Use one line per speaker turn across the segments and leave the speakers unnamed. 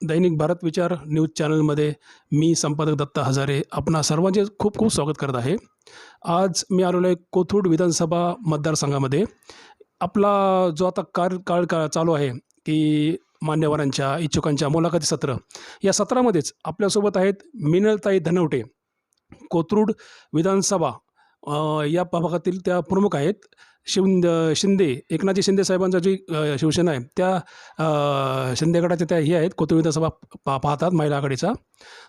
दैनिक भारत विचार न्यूज चॅनलमध्ये मी संपादक दत्ता हजारे आपणा सर्वांचे खूप खूप स्वागत करत आहे. आज मी आलेलो आहे कोथरूड विधानसभा मतदारसंघामध्ये. आपला जो आता कार काळ का चालू आहे की मान्यवरांच्या इच्छुकांच्या मुलाखती सत्र या सत्रामध्येच आपल्यासोबत आहेत मिनलताई धनवटे. कोथरूड विधानसभा या प्रभागातील त्या प्रमुख आहेत. शिंद शिंदे एकनाथजी शिंदे साहेबांचा जी शिवसेना आहे त्या शिंदे गटाच्या त्या हे आहेत कोथरूड विधानसभा पा पाहतात महिला आघाडीचा.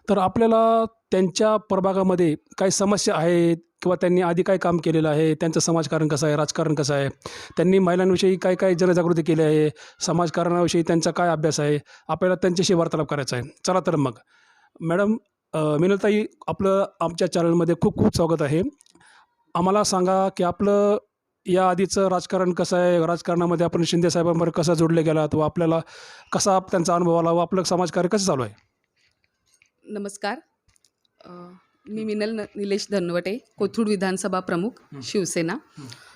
तर आपल्याला त्यांच्या प्रभागामध्ये काही समस्या आहेत किंवा त्यांनी आधी काय काम केलेलं आहे त्यांचं समाजकारण कसं आहे राजकारण कसं आहे त्यांनी महिलांविषयी काय काय जनजागृती केली आहे समाजकारणाविषयी त्यांचा काय अभ्यास आहे आपल्याला त्यांच्याशी वार्तालाप करायचा आहे. चला तर मग. मॅडम मिनलताई आपलं आमच्या चॅनलमध्ये खूप खूप स्वागत आहे. आम्हाला सांगा की आपलं या आधीचं राजकारण कसं आहे? राजकारणामध्ये आपण शिंदे साहेबांबरोबर कसं जोडले गेलात? व आपल्याला कसा त्यांचा अनुभव आला? व आपलं समाजकार्य कसं चालू आहे?
नमस्कार. अ, मी मिनल न निलेश धनवटे कोथरूड विधानसभा प्रमुख. शिवसेना.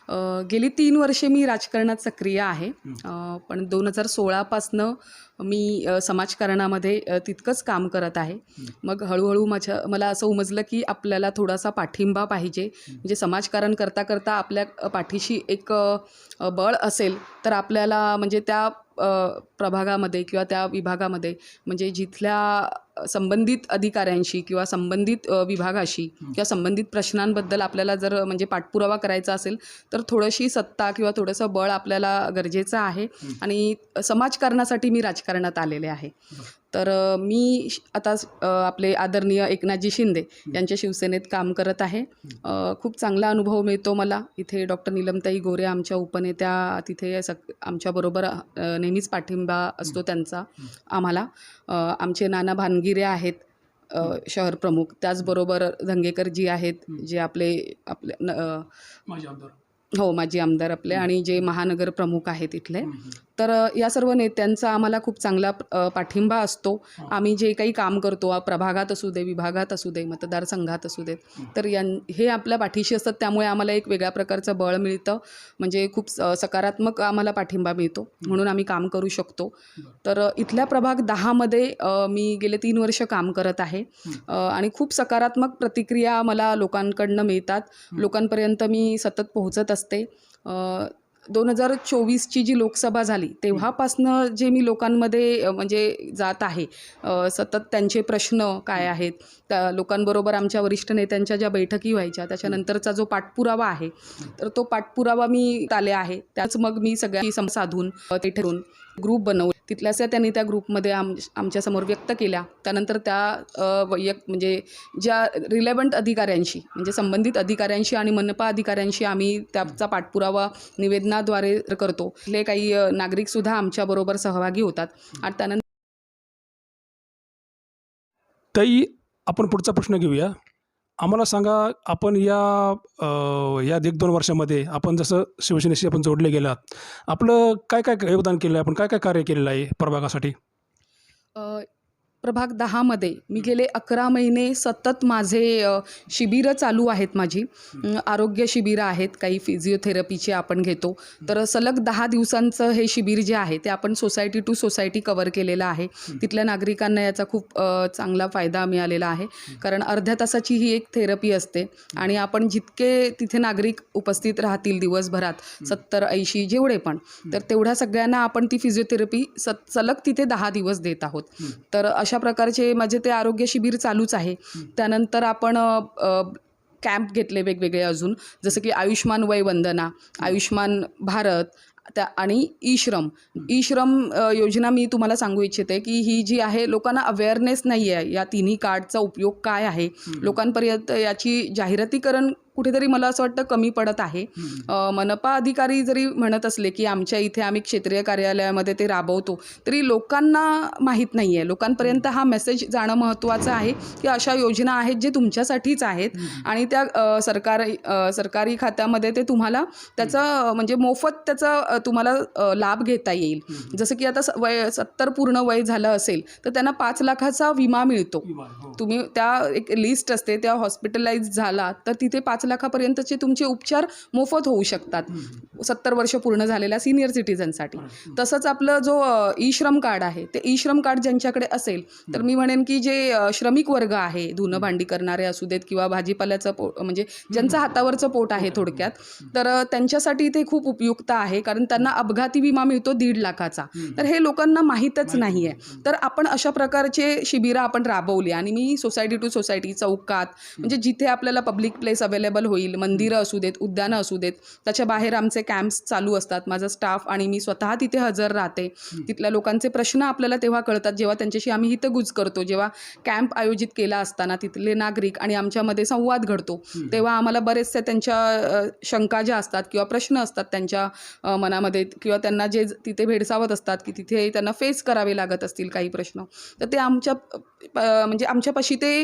अ, गेली तीन वर्षे मी राजकारणात सक्रिय आहे. अ, पण दोन हजार सोळापासनं मी समाजकारणामध्ये तितकंच काम करत आहे. मग हळूहळू माझ्या मला असं उमजलं की आपल्याला थोडासा पाठिंबा पाहिजे. म्हणजे समाजकारण करता करता आपल्या पाठीशी एक बळ असेल तर आपल्याला म्हणजे त्या प्रभागामध्ये किंवा त्या विभागामध्ये म्हणजे जिथल्या संबंधित अधिकाऱ्यांशी किंवा संबंधित विभागाशी किंवा संबंधित प्रश्नांबद्दल आपल्याला जर म्हणजे पाठपुरावा करायचा असेल तर थोडीशी सत्ता किंवा थोडंसं बळ आपल्याला गरजेचं आहे. आणि समाजकारणासाठी मी राजकारणात आलेले आहे. तर मी आता आपले आदरणीय एकनाथजी शिंदे यांच्या शिवसेनेत काम करत आहे. खूप चांगला अनुभव मिळतो मला. इथे डॉक्टर निलमताई गोरे आमच्या उपनेत्या तिथे सक आमच्याबरोबर नेहमीच पाठिंबा असतो त्यांचा आम्हाला. आमचे नाना भानगिरे आहेत शहर प्रमुख. त्याचबरोबर धंगेकरजी आहेत जे आपले आपले न- अ,
माझे आमदार.
हो माजी आमदार आपले आणि जे महानगर प्रमुख आहेत इथले. तर या सर्व नेत्यांचा आम्हाला खूप चांगला पाठिंबा असतो. आम्ही जे काही काम करतो आ- प्रभागात असू दे विभागात असू दे मतदारसंघात असू दे तर यां हे आपल्या पाठीशी असतात त्यामुळे आम्हाला एक वेगळ्या प्रकारचं बळ मिळतं. म्हणजे खूप स- सकारात्मक आम्हाला पाठिंबा मिळतो. म्हणून आम्ही काम करू शकतो. तर इथल्या प्रभाग दहामध्ये मी गेले तीन वर्ष काम करत आहे. आणि खूप सकारात्मक प्रतिक्रिया मला लोकांकडनं मिळतात. लोकांपर्यंत मी सतत पोहोचत असते. दोन हजार चोवीसची जी लोकसभा झाली तेव्हापासनं जे मी लोकांमध्ये म्हणजे जात आहे सतत त्यांचे प्रश्न काय आहेत त्या लोकांबरोबर आमच्या वरिष्ठ नेत्यांच्या ज्या बैठकी व्हायच्या त्याच्यानंतरचा जो पाठपुरावा आहे तर तो पाठपुरावा मी आले आहे. त्याच मग मी सगळ्यांनी साधून ते ठरून ग्रुप बनवले तिथल्याच त्यांनी त्या ग्रुपमध्ये आम आमच्यासमोर व्यक्त केल्या. त्यानंतर त्या वैयक म्हणजे ज्या रिलेवंट अधिकाऱ्यांशी म्हणजे संबंधित अधिकाऱ्यांशी आणि मनपा अधिकाऱ्यांशी आम्ही त्याचा पाठपुरावा निवेदनाद्वारे करतो. तिथले काही नागरिकसुद्धा आमच्याबरोबर सहभागी होतात. आणि त्यानंतर
ताई आपण पुढचा प्रश्न घेऊया. आम्हाला सांगा आपण या या एक दोन वर्षामध्ये आपण जसं शिवसेनेशी आपण जोडले गेलात आपलं काय काय योगदान केलं आहे आपण काय काय कार्य केलेलं आहे प्रभागासाठी?
प्रभाग दहामध्ये मी गेले अकरा महिने सतत माझे शिबिरं चालू आहेत माझी. आरोग्य शिबिरं आहेत काही फिजिओथेरपीचे आपण घेतो. तर सलग दहा दिवसांचं हे शिबिर जे आहे ते आपण सोसायटी टू सोसायटी कवर केलेलं आहे. तिथल्या नागरिकांना याचा खूप चांगला फायदा मिळालेला आहे. कारण अर्ध्या तासाची ही एक थेरपी असते आणि आपण जितके तिथे नागरिक उपस्थित राहतील दिवसभरात सत्तर ऐंशी जेवढे पण तर तेवढ्या सगळ्यांना आपण ती फिजिओथेरपी स सलग तिथे दहा दिवस देत आहोत. तर अशा प्रकारचे माझे ते आरोग्य शिबिर चालूच आहे. त्यानंतर आपण कॅम्प घेतले वेगवेगळे अजून. जसं की आयुष्मान वय वंदना आयुष्मान भारत त्या आणि ई श्रम ई श्रम योजना मी तुम्हाला सांगू इच्छिते की ही जी आहे लोकांना अवेअरनेस नाही आहे या तिन्ही कार्डचा उपयोग काय आहे. लोकांपर्यंत याची जाहिरातीकरण कुठेतरी मला असं वाटतं कमी पडत आहे. मनपा अधिकारी जरी म्हणत असले की आमच्या इथे आम्ही क्षेत्रीय कार्यालयामध्ये ते राबवतो तरी लोकांना माहीत नाही आहे लोकांपर्यंत हा मेसेज जाणं महत्त्वाचं आहे की अशा योजना आहेत जे तुमच्यासाठीच आहेत आणि त्या सरकारी सरकारी खात्यामध्ये ते तुम्हाला त्याचा म्हणजे मोफत त्याचा तुम्हाला लाभ घेता येईल. जसं की आता स- वय सत्तर पूर्ण वय झालं असेल तर त्यांना पाच लाखाचा विमा मिळतो. तुम्ही त्या एक लिस्ट असते त्या हॉस्पिटलाइज झाला तर तिथे पाच लाखापर्यंतचे तुमचे उपचार मोफत होऊ शकतात. सत्तर वर्ष पूर्ण झालेल्या सिनियर सिटीजनसाठी तसंच आपलं जो ई श्रम कार्ड आहे ते ई श्रम कार्ड ज्यांच्याकडे असेल तर मी म्हणेन की जे श्रमिक वर्ग आहे धुणं भांडी करणारे असू देत किंवा भाजीपाल्याचं पो म्हणजे ज्यांचं हातावरचं पोट आहे थोडक्यात तर त्यांच्यासाठी ते खूप उपयुक्त आहे कारण त्यांना अपघाती विमा मिळतो दीड लाखाचा. तर हे लोकांना माहीतच नाही. आहे तर आपण अशा प्रकारचे शिबिरं आपण राबवली आणि मी सोसायटी टू सोसायटी चौकात म्हणजे जिथे आपल्याला पब्लिक प्लेस अवेलेबल होईल मंदिरं असू देत उद्यानं असू देत त्याच्या बाहेर आमचे कॅम्प्स चालू असतात. माझा स्टाफ आणि मी स्वतः तिथे हजर राहते. तिथल्या लोकांचे प्रश्न आपल्याला तेव्हा कळतात जेव्हा त्यांच्याशी आम्ही हितगुज करतो जेव्हा कॅम्प आयोजित केला असताना तिथले नागरिक आणि आमच्यामध्ये संवाद घडतो तेव्हा आम्हाला बरेचसे त्यांच्या शंका ज्या असतात किंवा प्रश्न असतात त्यांच्या मनामध्ये किंवा त्यांना जे तिथे भेडसावत असतात की तिथे त्यांना फेस करावे लागत असतील काही प्रश्न तर ते आमच्या म्हणजे आमच्यापाशी ते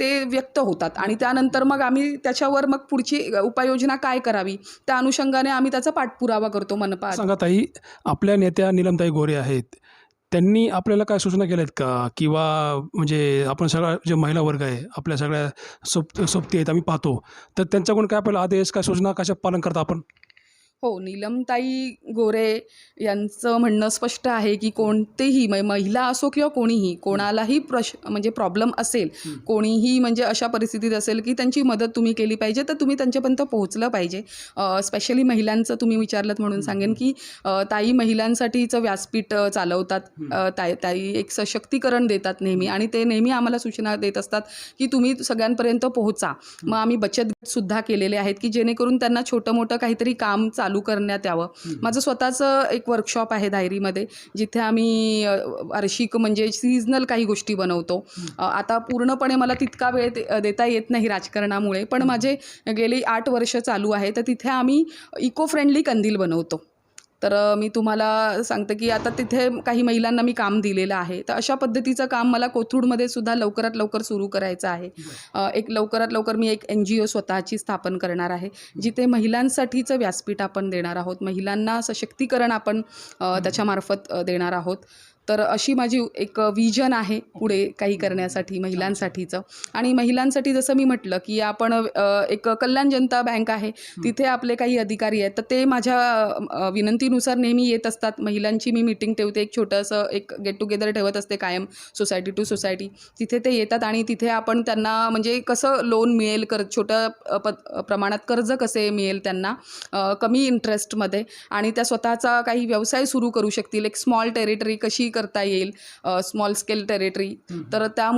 ते व्यक्त होतात. आणि त्यानंतर मग आम्ही त्याच्यावर मग पुढची उपाययोजना काय करावी? त्या अनुषंगाने आम्ही त्याचा पाठपुरावा करतो मनपा
सांगा ताई आपल्या नेत्या निलमताई गोरे आहेत. त्यांनी आपल्याला काय सूचना केल्या आहेत का? किंवा म्हणजे आपण सगळा जे महिला वर्ग आहे आपल्या सगळ्या सोब सोबती आहेत आम्ही पाहतो. तर त्यांच्याकडून काय आपल्याला आदेश काय सूचना कशा पालन करता आपण?
हो नीलमताई गोरे यांचं म्हणणं स्पष्ट आहे की कोणतेही म- महिला असो किंवा कोणीही कोणालाही प्रश म्हणजे प्रॉब्लेम असेल कोणीही म्हणजे अशा परिस्थितीत असेल की त्यांची मदत तुम्ही केली पाहिजे तर तुम्ही त्यांच्यापर्यंत पोहोचलं पाहिजे. स्पेशली महिलांचं तुम्ही विचारलं म्हणून सांगेन की ताई महिलांसाठीचं व्यासपीठ चालवतात. ताई ताई एक सशक्तीकरण देतात नेहमी आणि ते नेहमी आम्हाला सूचना देत असतात की तुम्ही सगळ्यांपर्यंत पोहोचा. मग आम्ही बचत गटसुद्धा केलेले आहेत की जेणेकरून त्यांना छोटं मोठं काहीतरी काम चालू करण्यात यावं. माझं स्वतःचं एक वर्कशॉप आहे दायरीमध्ये जिथे आम्ही वार्षिक म्हणजे सीझनल काही गोष्टी बनवतो. आता पूर्णपणे मला तितका वेळ देता येत नाही राजकारणामुळे पण माझे गेली आठ वर्ष चालू आहे तर तिथे आम्ही इको फ्रेंडली कंदील बनवतो. तर मी तुम्हाला सांगते की आता तिथे काही महिलांना मी काम दिलेलं आहे. तर अशा पद्धतीचं काम मला कोथरूडमध्ये सुद्धा लवकरात लवकर सुरू करायचं आहे. एक लवकरात लवकर मी एक एन जी ओ स्वतःची स्थापन करणार आहे जिथे महिलांसाठीचं व्यासपीठ आपण देणार आहोत. महिलांना सशक्तीकरण आपण त्याच्यामार्फत देणार आहोत. तर अशी माझी एक विजन आहे पुढे काही करण्यासाठी महिलांसाठीचं. आणि महिलांसाठी जसं मी म्हटलं की आपण एक कल्याण जनता बँक आहे तिथे आपले काही अधिकारी आहेत तर ते माझ्या विनंतीनुसार नेहमी येत असतात. महिलांची मी मिटिंग ठेवते एक छोटंसं एक गेट टुगेदर ठेवत असते कायम सोसायटी टू सोसायटी तिथे ते येतात आणि तिथे आपण त्यांना म्हणजे कसं लोन मिळेल कर छोट्या प- प्रमाणात कर्ज कसे मिळेल त्यांना कमी इंटरेस्टमध्ये आणि त्या स्वतःचा काही व्यवसाय सुरू करू शकतील एक स्मॉल टेरिटरी कशी करता येईल स्मॉल स्केल टेरिटरी तर त्या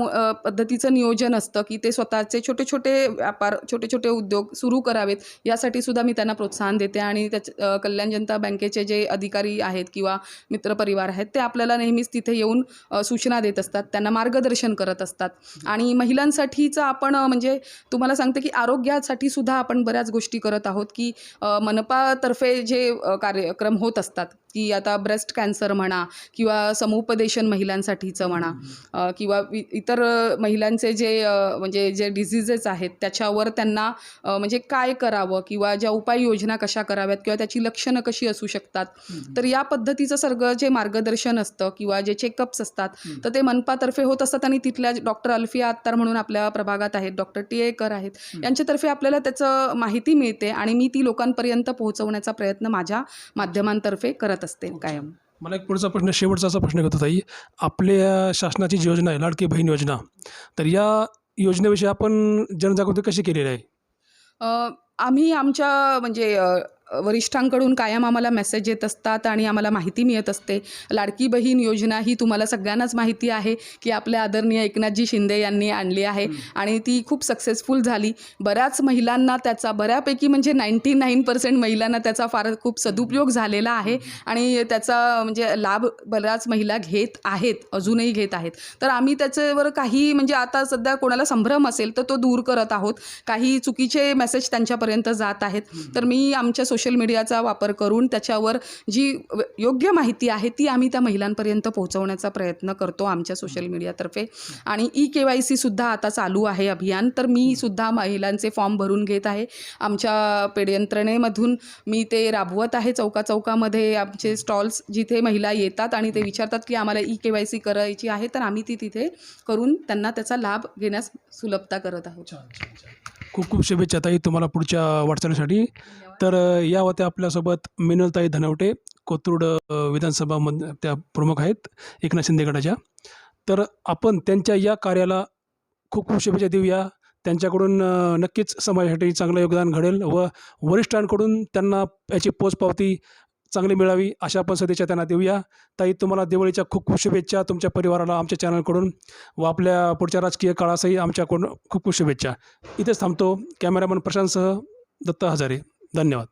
पद्धतीचं नियोजन असतं की ते स्वतःचे छोटे छोटे व्यापार छोटे छोटे उद्योग सुरू करावेत यासाठी सुद्धा मी त्यांना प्रोत्साहन देते आणि त्याच अ, कल्याण जनता बँकेचे जे अधिकारी आहेत किंवा मित्रपरिवार आहेत ते आपल्याला नेहमीच तिथे येऊन सूचना देत असतात त्यांना मार्गदर्शन करत असतात. आणि महिलांसाठीचं आपण म्हणजे तुम्हाला सांगते की आरोग्यासाठी सुद्धा आपण बऱ्याच गोष्टी करत आहोत की मनपातर्फे जे कार्यक्रम होत असतात की आता ब्रेस्ट कॅन्सर म्हणा किंवा समुपदेशन महिलांसाठीचं म्हणा किंवा वि- इतर महिलांचे जे म्हणजे जे डिझिजेस आहेत त्याच्यावर त्यांना म्हणजे काय करावं किंवा ज्या उपाययोजना कशा कराव्यात किंवा त्याची लक्षणं कशी असू शकतात. तर या पद्धतीचं सगळं जे मार्गदर्शन असतं किंवा जे चेकअप्स असतात तर ते मनपातर्फे होत असतात आणि तिथल्या डॉक्टर अल्फिया अत्तार म्हणून आपल्या प्रभागात आहेत डॉक्टर टी. एकर आहेत. यांच्यातर्फे आपल्याला त्याचं माहिती मिळते आणि मी ती लोकांपर्यंत पोहोचवण्याचा प्रयत्न माझ्या माध्यमांतर्फे करत असते कायम.
मला एक पुढचा प्रश्न शेवटचा असा प्रश्न घेतो ताई. आपल्या शासनाची जी योजना आहे लाडकी बहीण योजना. तर या योजनेविषयी आपण जनजागृती कशी केलेली आहे?
आम्ही आमच्या म्हणजे वरिष्ठांकडून कायम आम्हाला मेसेज येत असतात आणि आम्हाला माहिती मिळत असते. लाडकी बहीण योजना ही तुम्हाला सगळ्यांनाच माहिती आहे की आपल्या आदरणीय एकनाथजी शिंदे यांनी आणली आहे आणि ती खूप सक्सेसफुल झाली. बऱ्याच महिलांना त्याचा बऱ्यापैकी म्हणजे नाईंटी नाईन पर्सेंट महिलांना त्याचा फार खूप सदुपयोग झालेला आहे आणि त्याचा म्हणजे लाभ बऱ्याच महिला घेत आहेत अजूनही घेत आहेत. तर आम्ही त्याच्यावर काही म्हणजे आता सध्या कोणाला संभ्रम असेल तर तो दूर करत आहोत. काही चुकीचे मेसेज त्यांच्यापर्यंत जात आहेत. तर मी आमच्या सोशल सोशल मीडियाचा वापर करून त्याच्यावर जी योग्य माहिती आहे ती आम्ही त्या महिलांपर्यंत पोहोचवण्याचा प्रयत्न करतो आमच्या सोशल मीडियातर्फे. आणि ई के वाय सीसुद्धा आता चालू आहे अभियान. तर मी सुद्धा महिलांचे फॉर्म भरून घेत आहे. आमच्या पेड यंत्रणेमधून मी ते राबवत आहे चौका चौकामध्ये आमचे स्टॉल्स जिथे महिला येतात आणि ते विचारतात की आम्हाला ई के वाय सी करायची आहे तर आम्ही ती तिथे करून त्यांना त्याचा लाभ घेण्यास सुलभता करत आहोत.
खूप खूप शुभेच्छा ताई तुम्हाला पुढच्या वाटचालीसाठी. तर या होत्या आपल्यासोबत मिनलताई धनवटे कोथरूड विधानसभा मध त्या प्रमुख आहेत एकनाथ शिंदे गटाच्या. तर आपण त्यांच्या या कार्याला खूप खूप शुभेच्छा देऊया. त्यांच्याकडून नक्कीच समाजासाठी चांगलं योगदान घडेल व वरिष्ठांकडून त्यांना याची पोचपावती चांगली मिळावी अशा आपण सदिच्छा त्यांना देऊया. ताई तुम्हाला दिवाळीच्या खूप खूप शुभेच्छा तुमच्या परिवाराला आमच्या चॅनलकडून व आपल्या पुढच्या राजकीय काळासही आमच्याकडून खूप खूप शुभेच्छा. इथेच थांबतो. कॅमेरामन प्रशांतसह दत्त हजारे. धन्यवाद.